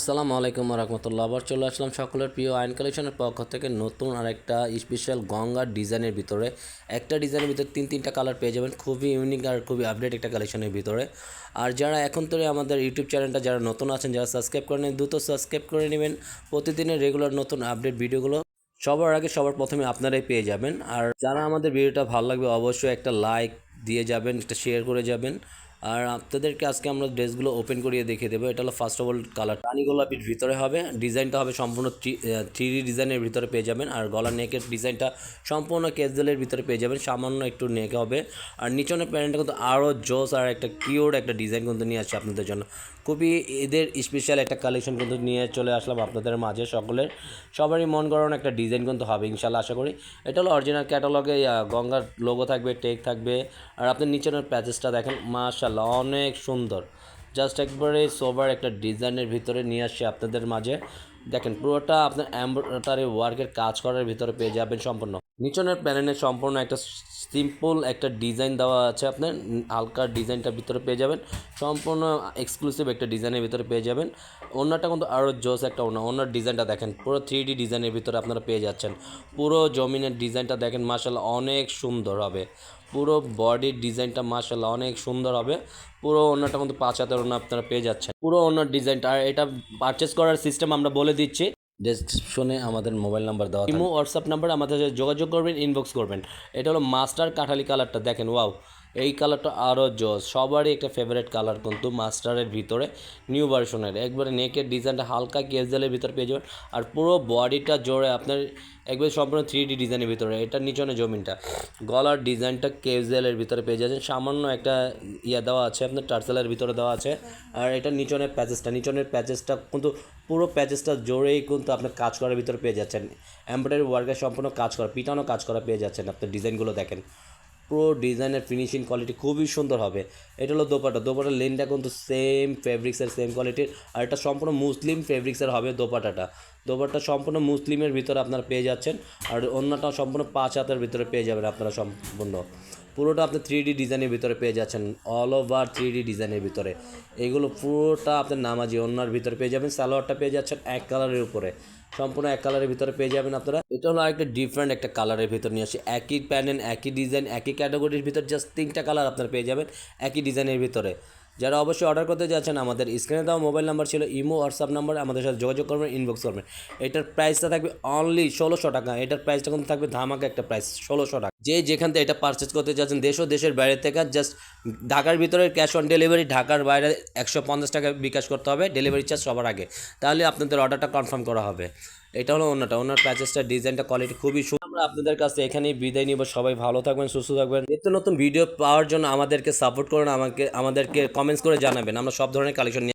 আসসালামু আলাইকুম রহমতুল্লাহ। আবার চলে আসলাম সকলের প্রিয় আইন কালেকশনের পক্ষ থেকে নতুন আর একটা স্পেশাল গঙ্গার ডিজাইনের ভিতরে। একটা ডিজাইনের ভিতরে তিন, তিনটা কালার পেয়ে যাবেন। খুবই ইউনিক আর খুবই আপডেট একটা কালেকশনের ভিতরে। আর যারা এখন থেকে আমাদের ইউটিউব চ্যানেলটা যারা নতুন আছেন, যারা সাবস্ক্রাইব করে নেন দ্রুত সাবস্ক্রাইব করে নেবেন। প্রতিদিনের রেগুলার নতুন আপডেট ভিডিওগুলো সবার আগে সবার প্রথমে আপনারাই পেয়ে যাবেন। আর যারা আমাদের ভিডিওটা ভালো লাগবে, অবশ্যই একটা লাইক দিয়ে যাবেন, একটা শেয়ার করে যাবেন। আর আপনাদেরকে আজকে আমরা ড্রেসগুলো ওপেন করিয়ে দেখিয়ে দেবো। এটা হলো ফার্স্ট অফ অল কালার রানি গোলাপির ভিতরে হবে। ডিজাইনটা হবে সম্পূর্ণ থ্রি ডিজাইনের ভিতরে পেয়ে যাবেন। আর গলার নেকের ডিজাইনটা সম্পূর্ণ ক্যাজুয়ালের ভিতরে পেয়ে যাবেন। সামান্য একটু নেক হবে। আর নিচনের প্যান্টটা কিন্তু আরও জোস আর একটা কিওর একটা ডিজাইন কিন্তু নিয়ে আসছে আপনাদের জন্য। খুবই এদের স্পেশাল একটা কালেকশন কিন্তু নিয়ে চলে আসলাম আপনাদের মাঝে সকলের। সবারই মন গড়ানো একটা ডিজাইন কিন্তু হবে ইনশাল্লাহ আশা করি। এটা হলো অরিজিনাল ক্যাটালগে গঙ্গার লোগো থাকবে টেক থাকবে। আর আপনার নিচের প্যাচেসটা দেখেন মাশাল্লাহ অনেক সুন্দর। জাস্ট একবারে সোবার একটা ডিজাইনের ভিতরে নিয়ে আসছি আপনাদের মাঝে। দেখেন পুরোটা আপনার এমব্রয়ডারি ওয়ার্কের কাজ করার ভিতরে পেয়ে যাবেন সম্পূর্ণ। নিচনের প্যানেলে সম্পূর্ণ একটা সিম্পল একটা ডিজাইন দেওয়া আছে আপনার। হালকা ডিজাইনটার ভিতরে পেয়ে যাবেন। সম্পূর্ণ এক্সক্লুসিভ একটা ডিজাইনের ভিতরে পেয়ে যাবেন। অন্যটা কিন্তু আরও জোস একটা অন্য অন্য ডিজাইনটা দেখেন, পুরো থ্রি ডি ডিজাইনের ভিতরে আপনারা পেয়ে যাচ্ছেন। পুরো জমিনের ডিজাইনটা দেখেন মাসাল্লাহ অনেক সুন্দর হবে। পুরো বডির ডিজাইনটা মাসাল্লাহ অনেক সুন্দর হবে। পুরো অন্যটা কিন্তু পাঁচ হাতের অন্য আপনারা পেয়ে যাচ্ছেন। পুরো অন্য ডিজাইনটা, আর এটা পারচেস করার সিস্টেম আমরা বলে দিচ্ছি। ডেসক্রিপশনে আমাদের মোবাইল নাম্বার দেওয়া ইমো হোয়াটসঅ্যাপ নাম্বার আমাদের সাথে যোগাযোগ করবেন ইনবক্স করবেন। এটা হলো মাস্টার কাঠালি কালারটা দেখেন ওয়াও এই কালারটা আরও জজ সবারই একটা ফেভারিট কালার কিন্তু মাস্টারের ভিতরে নিউ ভার্সনের একবারে নেকের ডিজাইনটা হালকা কেজেলের ভিতরে পেয়ে যাবেন। আর পুরো বডিটা জোরে আপনার একবারে সম্পূর্ণ থ্রি ডি ডিজাইনের ভিতরে। এটা নিচনে জমিনটা। গলার ডিজাইনটা কেজেলের ভিতরে পেয়ে যাচ্ছেন। সামান্য একটা ইয়া দেওয়া আছে, আপনার টার্সেলের ভিতরে দেওয়া আছে। আর এটা নিচনের প্যাচেসটা নিচনের প্যাচেসটা কিন্তু পুরো প্যাচেসটা জোরেই কিন্তু আপনার কাজ করার ভিতরে পেয়ে যাচ্ছেন। এমব্রয়ডারি ওয়ার্কের সম্পূর্ণ কাজ করা, পিটানো কাজ করা পেয়ে যাচ্ছেন। আপনার ডিজাইনগুলো দেখেন। পুরো ডিজাইনের ফিনিশিং কোয়ালিটি খুবই সুন্দর হবে। এটা হলো দোপাটা দোপাটার লেনটা কিন্তু সেম ফেব্রিক্সের সেম কোয়ালিটির আর এটা সম্পূর্ণ মুসলিম ফেব্রিক্সের হবে দোপাটাটা দোপাটা সম্পূর্ণ মুসলিমের ভিতরে আপনারা পেয়ে যাচ্ছেন। আর অন্যটা সম্পূর্ণ পাঁচ হাতের ভিতরে পেয়ে যাবেন আপনারা সম্পূর্ণ। পুরোটা আপনি থ্রি ডি ডিজাইনের ভিতরে পেয়ে যাচ্ছেন। অল ওভার থ্রি ডি ডিজাইনের ভিতরে। এগুলো পুরোটা আপনার নামাজি অন্যার ভিতরে পেয়ে যাবেন, সালোয়ারটা পেয়ে যাচ্ছেন এক কালারের উপরে। সম্পূর্ণ এক কালারের ভিতরে পেয়ে যাবেন আপনারা। এটা হলো একটা ডিফারেন্ট একটা কালারের ভিতরে নিয়ে আসে। একই প্যানেল একই ডিজাইন একই ক্যাটাগরির ভিতরে জাস্ট তিনটা কালার আপনারা পেয়ে যাবেন একই ডিজাইনের ভিতরে। যারা অবশ্যই অর্ডার করতে যাচ্ছেন, আমাদের স্ক্রিনে দেওয়া মোবাইল নাম্বার ছিল, ইমো হোয়াটসঅ্যাপ নাম্বার আমাদের সাথে যোগাযোগ করবেন ইনবক্স করবেন। এটার প্রাইসটা থাকবে অনলি ষোলোশো টাকা। এটার প্রাইসটা কিন্তু থাকবে ধামাকা একটা প্রাইস ষোলোশো টাকা। যে যেখান থেকে এটা পারচেস করতে যাচ্ছেন দেশ ও দেশের বাইরে থেকে জাস্ট ঢাকার ভিতরে ক্যাশ অন ডেলিভারি ঢাকার বাইরে একশো পঞ্চাশ টাকা বিকাশ করতে হবে ডেলিভারি চার্জ সবার আগে। তাহলে আপনাদের অর্ডারটা কনফার্ম করা হবে। এটা হলো অন্যটা। অন্যার প্যাচেসটা ডিজাইনটা কোয়ালিটি খুবই সুন্দর আমরা আপনাদের কাছে এখানেই বিদায় নিব। সবাই ভালো থাকবেন, সুস্থ থাকবেন। নিত্য নতুন ভিডিও পাওয়ার জন্য আমাদেরকে সাপোর্ট করুন, আমাকে আমাদেরকে কমেন্টস করে জানাবেন। আমরা সব ধরনের কালেকশন